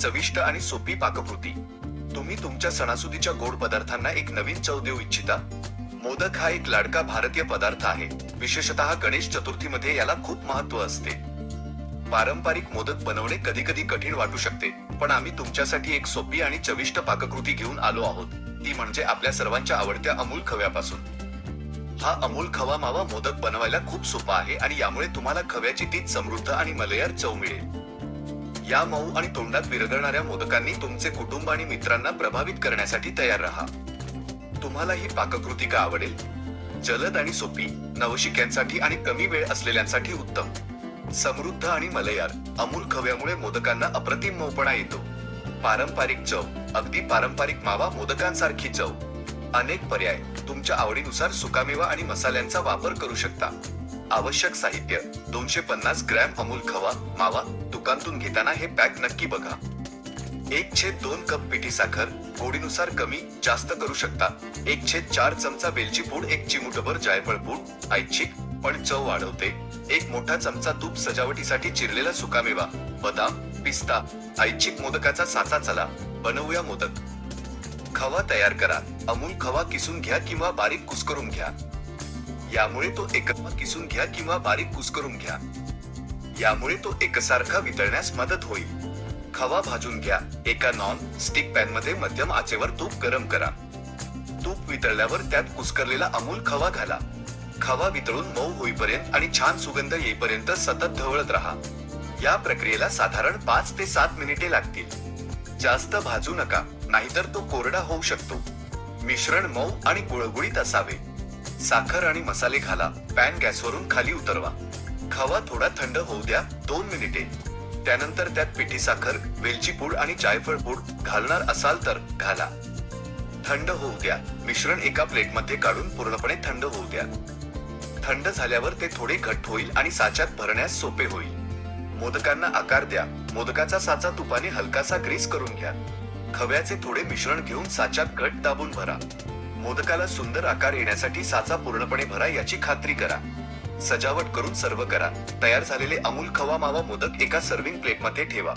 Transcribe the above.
चविष्ट आणि सोपी पाककृती. तुम्ही तुमच्या सणासुदीच्या गोड पदार्थांना एक नवीन चव देऊ इच्छिता. मोदक हा एक लाडका भारतीय पदार्थ आहे. विशेषतः गणेश चतुर्थीमध्ये याला खूप महत्त्व असते. पारंपरिक मोदक बनवणे कधी कधी कठीण वाटू शकते पण आम्ही तुमच्यासाठी एक सोपी आणि चविष्ट पाककृती घेऊन आलो आहोत. ती म्हणजे आपल्या सर्वांच्या आवडत्या अमूल खव्यापासून. हा अमूल खवा मावा मोदक बनवायला खूप सोपा आहे आणि यामुळे तुम्हाला खव्याची तीच समृद्ध आणि मलयार चव मिळेल. या मऊ आणि तोंडात विरघळणाऱ्या मोदकांनी तुमचे कुटुंब आणि मित्रांना प्रभावित करण्यासाठी तयार राहा. तुम्हाला ही पाककृती का आवडेल? जलद आणि सोपी नवशिक्यांसाठी आणि कमी वेळ असलेल्यांसाठी उत्तम. समृद्ध आणि मलयार अमूल खव्यामुळे मोदकांना अप्रतिम मऊपणा येतो. पारंपरिक चव अगदी पारंपरिक मावा मोदकांसारखी चव. अनेक पर्याय तुमच्या आवडीनुसार सुकामेवा आणि मसाल्यांचा वापर करू शकता. आवश्यक साहित्य दोनशे पन्नास ग्रॅम अमूल खवा मावा दुकानातून घेताना हे पॅक नक्की बघा. एक छेद दोन कप पिठी साखर गोडीनुसार कमी जास्त करू शकता. एक छेद चार चमचा वेलची पूड एक चिमुटभर जायफळ पूड ऐच्छिक पण चव वाढवते. एक मोठा चमचा तूप सजावटीसाठी चिरलेला सुकामेवा बदाम पिस्ता ऐच्छिक मोदकाचा साचा चला. बनवूया मोदक. खवा तयार करा. अमूल खवा किसून घ्या किंवा बारीक कुस्करून घ्या. यामुळे तो एकत्र किसून घ्या किंवा बारीक कुस्करून घ्या. यामुळे तो एकसारखा वितळण्यास मदत होईल. खवा भाजून घ्या. एका नॉन स्टिक पॅनमध्ये मध्यम आचेवर तूप गरम करा. तूप वितळल्यावर त्यात कुस्करलेला अमूल खवा घाला. खवा वितळून मऊ होईपर्यंत आणि छान सुगंध येईपर्यंत सतत ढवळत राहा. या प्रक्रियेला साधारण पाच ते सात मिनिटे लागतील. जास्त भाजू नका नाहीतर तो कोरडा होऊ शकतो. मिश्रण मऊ आणि गुळगुळीत असावे. साखर आणि मसाले घाला. पॅन गॅसवरून खाली उतरवा. खवा थोडा थंड होऊ द्या दोन मिनिटे. त्यानंतर त्यात पिठी साखर वेलची पूड आणि जायफळ पूड घालणार असाल तर घाला. थंड होऊ द्या. मिश्रण एका प्लेटमध्ये काढून पूर्णपणे थंड होऊ द्या. थंड झाल्यावर ते थोडे घट्ट होईल आणि साच्यात भरण्यास सोपे होईल. मोदकांना आकार द्या. मोदकाचा साचा तुपाने हलकासा ग्रीस करून घ्या. खव्याचे थोडे मिश्रण घेऊन साच्यात घट दाबून भरा. मोदकाला सुंदर आकार येण्यासाठी साचा पूर्णपणे भरा याची खात्री करा. सजावट करून सर्व करा. तयार झालेले अमूल खवा मावा मोदक एका सर्विंग प्लेटमध्ये ठेवा.